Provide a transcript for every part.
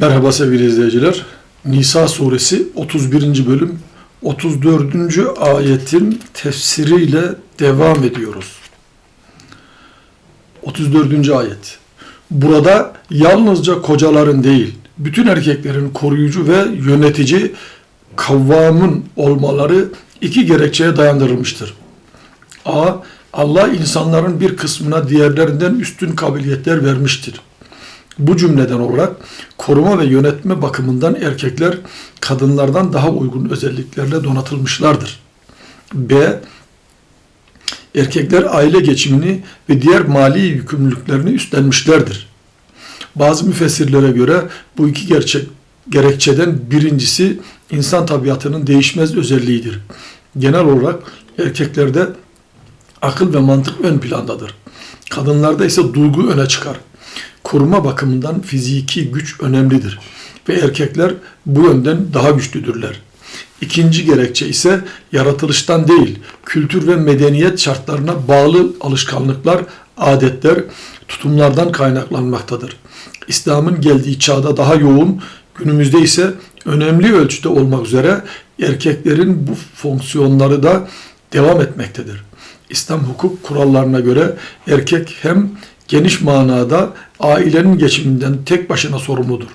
Merhaba sevgili izleyiciler. Nisa suresi 31. bölüm 34. ayetin tefsiriyle devam ediyoruz. 34. ayet. Burada yalnızca kocaların değil, bütün erkeklerin koruyucu ve yönetici kavvamın olmaları iki gerekçeye dayandırılmıştır. A. Allah insanların bir kısmına diğerlerinden üstün kabiliyetler vermiştir. Bu cümleden olarak koruma ve yönetme bakımından erkekler kadınlardan daha uygun özelliklerle donatılmışlardır. B. Erkekler aile geçimini ve diğer mali yükümlülüklerini üstlenmişlerdir. Bazı müfessirlere göre bu iki gerçek gerekçeden birincisi insan tabiatının değişmez özelliğidir. Genel olarak erkeklerde akıl ve mantık ön plandadır. Kadınlarda ise duygu öne çıkar koruma bakımından fiziki güç önemlidir ve erkekler bu yönden daha güçlüdürler. İkinci gerekçe ise yaratılıştan değil, kültür ve medeniyet şartlarına bağlı alışkanlıklar, adetler, tutumlardan kaynaklanmaktadır. İslam'ın geldiği çağda daha yoğun, günümüzde ise önemli ölçüde olmak üzere erkeklerin bu fonksiyonları da devam etmektedir. İslam hukuk kurallarına göre erkek hem geniş manada ailenin geçiminden tek başına sorumludur.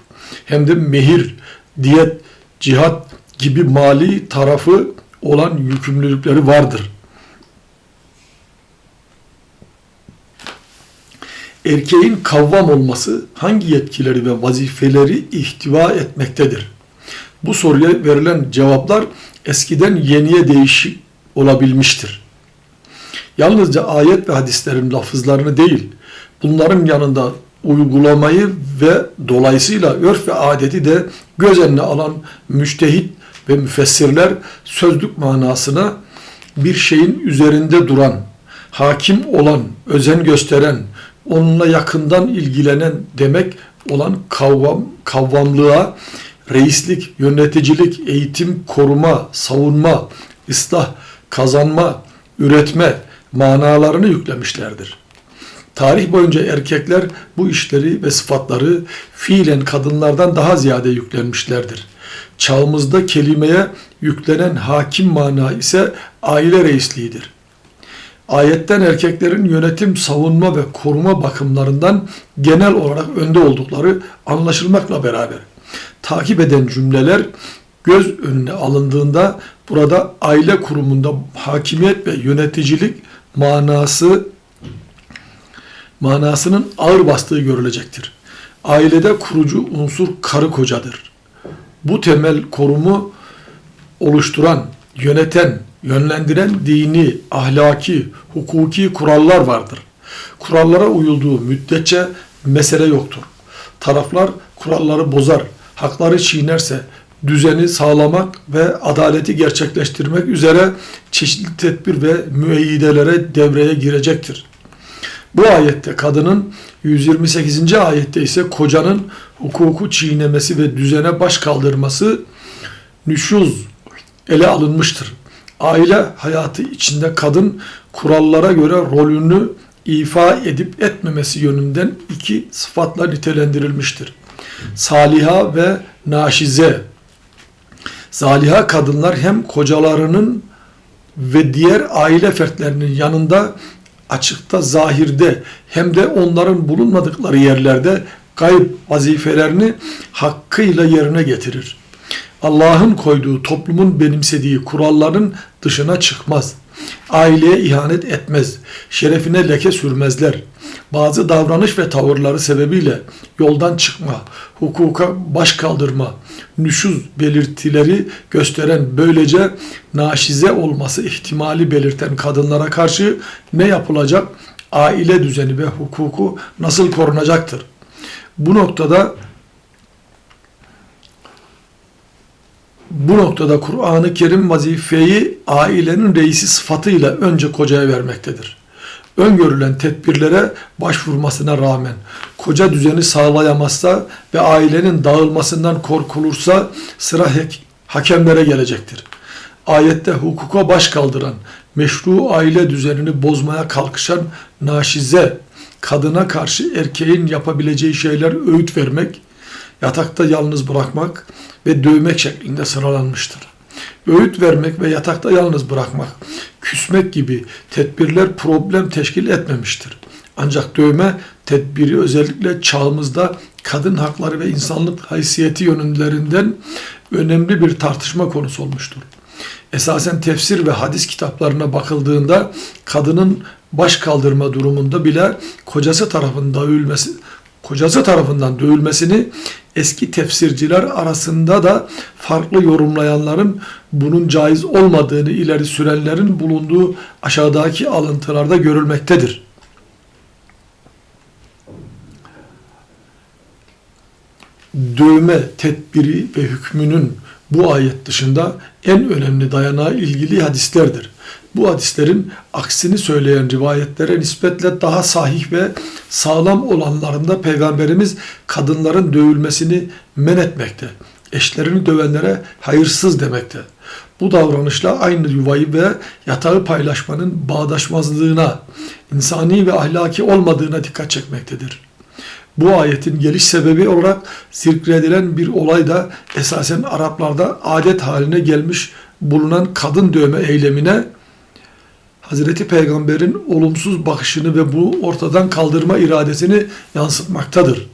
Hem de mehir, diyet, cihat gibi mali tarafı olan yükümlülükleri vardır. Erkeğin kavvam olması hangi yetkileri ve vazifeleri ihtiva etmektedir? Bu soruya verilen cevaplar eskiden yeniye değişik olabilmiştir. Yalnızca ayet ve hadislerin lafızlarını değil, bunların yanında uygulamayı ve dolayısıyla örf ve adeti de göz önüne alan müçtehit ve müfessirler sözlük manasına bir şeyin üzerinde duran, hakim olan, özen gösteren, onunla yakından ilgilenen demek olan kavvam, kavvamlığa reislik, yöneticilik, eğitim, koruma, savunma, ıslah, kazanma, üretme manalarını yüklemişlerdir. Tarih boyunca erkekler bu işleri ve sıfatları fiilen kadınlardan daha ziyade yüklenmişlerdir. Çağımızda kelimeye yüklenen hakim mana ise aile reisliğidir. Ayetten erkeklerin yönetim, savunma ve koruma bakımlarından genel olarak önde oldukları anlaşılmakla beraber takip eden cümleler göz önüne alındığında burada aile kurumunda hakimiyet ve yöneticilik manası manasının ağır bastığı görülecektir. Ailede kurucu unsur karı kocadır. Bu temel korumu oluşturan, yöneten, yönlendiren dini, ahlaki, hukuki kurallar vardır. Kurallara uyulduğu müddetçe mesele yoktur. Taraflar kuralları bozar, hakları çiğnerse düzeni sağlamak ve adaleti gerçekleştirmek üzere çeşitli tedbir ve müeyyidelere devreye girecektir. Bu ayette kadının 128. ayette ise kocanın hukuku çiğnemesi ve düzene baş kaldırması nüşuz ele alınmıştır. Aile hayatı içinde kadın kurallara göre rolünü ifa edip etmemesi yönünden iki sıfatla nitelendirilmiştir. Saliha ve naşize. Saliha kadınlar hem kocalarının ve diğer aile fertlerinin yanında açıkta, zahirde hem de onların bulunmadıkları yerlerde kayıp vazifelerini hakkıyla yerine getirir. Allah'ın koyduğu toplumun benimsediği kuralların dışına çıkmaz. Aileye ihanet etmez. Şerefine leke sürmezler. Bazı davranış ve tavırları sebebiyle yoldan çıkma, hukuka baş kaldırma, nüşuz belirtileri gösteren böylece naşize olması ihtimali belirten kadınlara karşı ne yapılacak? Aile düzeni ve hukuku nasıl korunacaktır? Bu noktada bu noktada Kur'an-ı Kerim vazifeyi ailenin reisi sıfatıyla önce kocaya vermektedir. Öngörülen tedbirlere başvurmasına rağmen koca düzeni sağlayamazsa ve ailenin dağılmasından korkulursa sıra hakemlere gelecektir. Ayette hukuka baş kaldıran, meşru aile düzenini bozmaya kalkışan naşize, kadına karşı erkeğin yapabileceği şeyler öğüt vermek, yatakta yalnız bırakmak ve dövmek şeklinde sıralanmıştır. Öğüt vermek ve yatakta yalnız bırakmak, küsmek gibi tedbirler problem teşkil etmemiştir. Ancak dövme tedbiri özellikle çağımızda kadın hakları ve insanlık haysiyeti yönlerinden önemli bir tartışma konusu olmuştur. Esasen tefsir ve hadis kitaplarına bakıldığında kadının baş kaldırma durumunda bile kocası tarafından dövülmesi kocası tarafından dövülmesini eski tefsirciler arasında da farklı yorumlayanların bunun caiz olmadığını ileri sürenlerin bulunduğu aşağıdaki alıntılarda görülmektedir. Dövme tedbiri ve hükmünün bu ayet dışında en önemli dayanağı ilgili hadislerdir. Bu hadislerin aksini söyleyen rivayetlere nispetle daha sahih ve sağlam olanlarında Peygamberimiz kadınların dövülmesini men etmekte. Eşlerini dövenlere hayırsız demekte. Bu davranışla aynı yuvayı ve yatağı paylaşmanın bağdaşmazlığına, insani ve ahlaki olmadığına dikkat çekmektedir. Bu ayetin geliş sebebi olarak zikredilen bir olay da esasen Araplarda adet haline gelmiş bulunan kadın dövme eylemine Hazreti Peygamber'in olumsuz bakışını ve bu ortadan kaldırma iradesini yansıtmaktadır.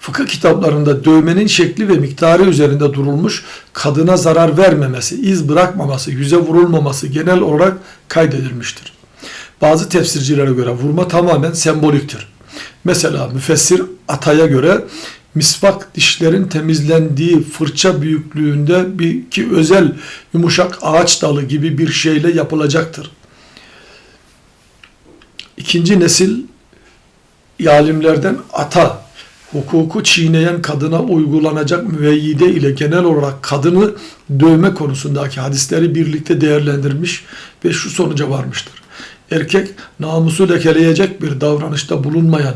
Fıkıh kitaplarında dövmenin şekli ve miktarı üzerinde durulmuş, kadına zarar vermemesi, iz bırakmaması, yüze vurulmaması genel olarak kaydedilmiştir. Bazı tefsircilere göre vurma tamamen semboliktir. Mesela müfessir Atay'a göre misvak dişlerin temizlendiği fırça büyüklüğünde bir ki özel yumuşak ağaç dalı gibi bir şeyle yapılacaktır. İkinci nesil yalimlerden ata hukuku çiğneyen kadına uygulanacak müveyyide ile genel olarak kadını dövme konusundaki hadisleri birlikte değerlendirmiş ve şu sonuca varmıştır. Erkek namusu lekeleyecek bir davranışta bulunmayan,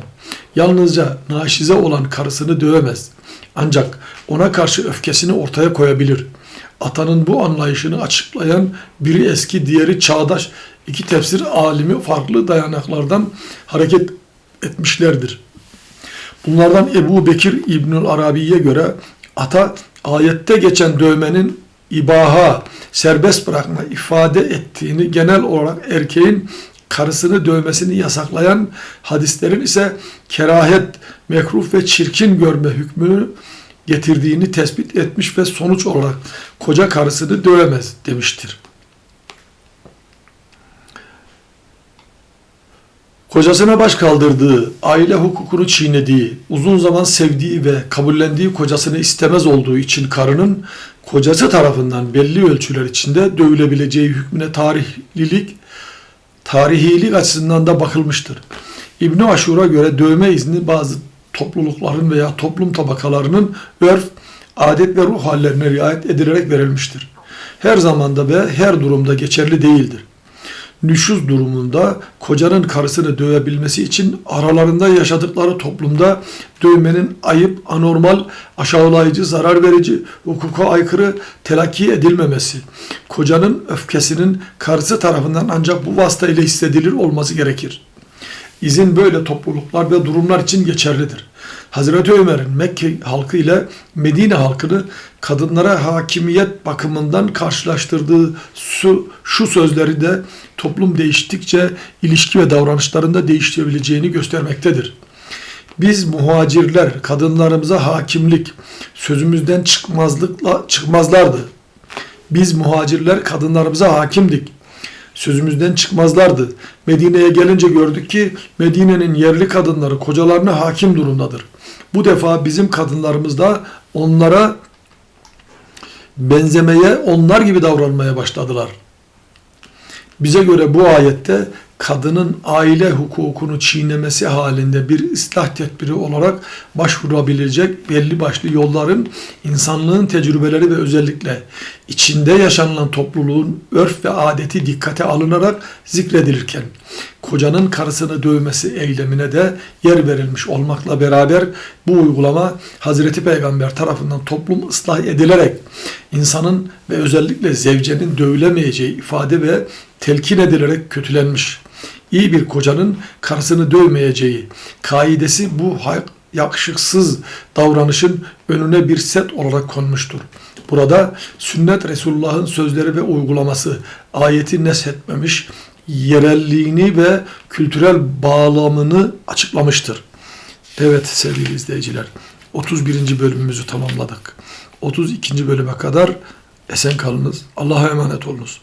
yalnızca naşize olan karısını dövemez. Ancak ona karşı öfkesini ortaya koyabilir. Atanın bu anlayışını açıklayan biri eski diğeri çağdaş iki tefsir alimi farklı dayanaklardan hareket etmişlerdir. Bunlardan Ebu Bekir İbnül Arabi'ye göre ata ayette geçen dövmenin ibaha, serbest bırakma ifade ettiğini genel olarak erkeğin karısını dövmesini yasaklayan hadislerin ise kerahet, mekruh ve çirkin görme hükmünü getirdiğini tespit etmiş ve sonuç olarak koca karısını dövemez demiştir. Kocasına baş kaldırdığı, aile hukukunu çiğnediği, uzun zaman sevdiği ve kabullendiği kocasını istemez olduğu için karının kocası tarafından belli ölçüler içinde dövülebileceği hükmüne tarihlilik, tarihilik açısından da bakılmıştır. İbn Aşur'a göre dövme izni bazı toplulukların veya toplum tabakalarının örf, adet ve ruh hallerine riayet edilerek verilmiştir. Her zamanda ve her durumda geçerli değildir nüşuz durumunda kocanın karısını dövebilmesi için aralarında yaşadıkları toplumda dövmenin ayıp, anormal, aşağılayıcı, zarar verici, hukuka aykırı telakki edilmemesi, kocanın öfkesinin karısı tarafından ancak bu vasıta ile hissedilir olması gerekir. İzin böyle topluluklar ve durumlar için geçerlidir. Hazreti Ömer'in Mekke halkı ile Medine halkını kadınlara hakimiyet bakımından karşılaştırdığı şu, şu sözleri de toplum değiştikçe ilişki ve davranışlarında değiştirebileceğini göstermektedir. Biz muhacirler kadınlarımıza hakimlik, sözümüzden çıkmazlıkla çıkmazlardı. Biz muhacirler kadınlarımıza hakimdik sözümüzden çıkmazlardı. Medine'ye gelince gördük ki Medine'nin yerli kadınları kocalarına hakim durumdadır. Bu defa bizim kadınlarımız da onlara benzemeye, onlar gibi davranmaya başladılar. Bize göre bu ayette kadının aile hukukunu çiğnemesi halinde bir ıslah tedbiri olarak başvurabilecek belli başlı yolların insanlığın tecrübeleri ve özellikle içinde yaşanılan topluluğun örf ve adeti dikkate alınarak zikredilirken kocanın karısını dövmesi eylemine de yer verilmiş olmakla beraber bu uygulama Hazreti Peygamber tarafından toplum ıslah edilerek insanın ve özellikle zevcenin dövülemeyeceği ifade ve telkin edilerek kötülenmiş. İyi bir kocanın karısını dövmeyeceği kaidesi bu yakışıksız davranışın önüne bir set olarak konmuştur. Burada sünnet Resulullah'ın sözleri ve uygulaması ayeti neshetmemiş, yerelliğini ve kültürel bağlamını açıklamıştır. Evet sevgili izleyiciler, 31. bölümümüzü tamamladık. 32. bölüme kadar esen kalınız. Allah'a emanet olunuz.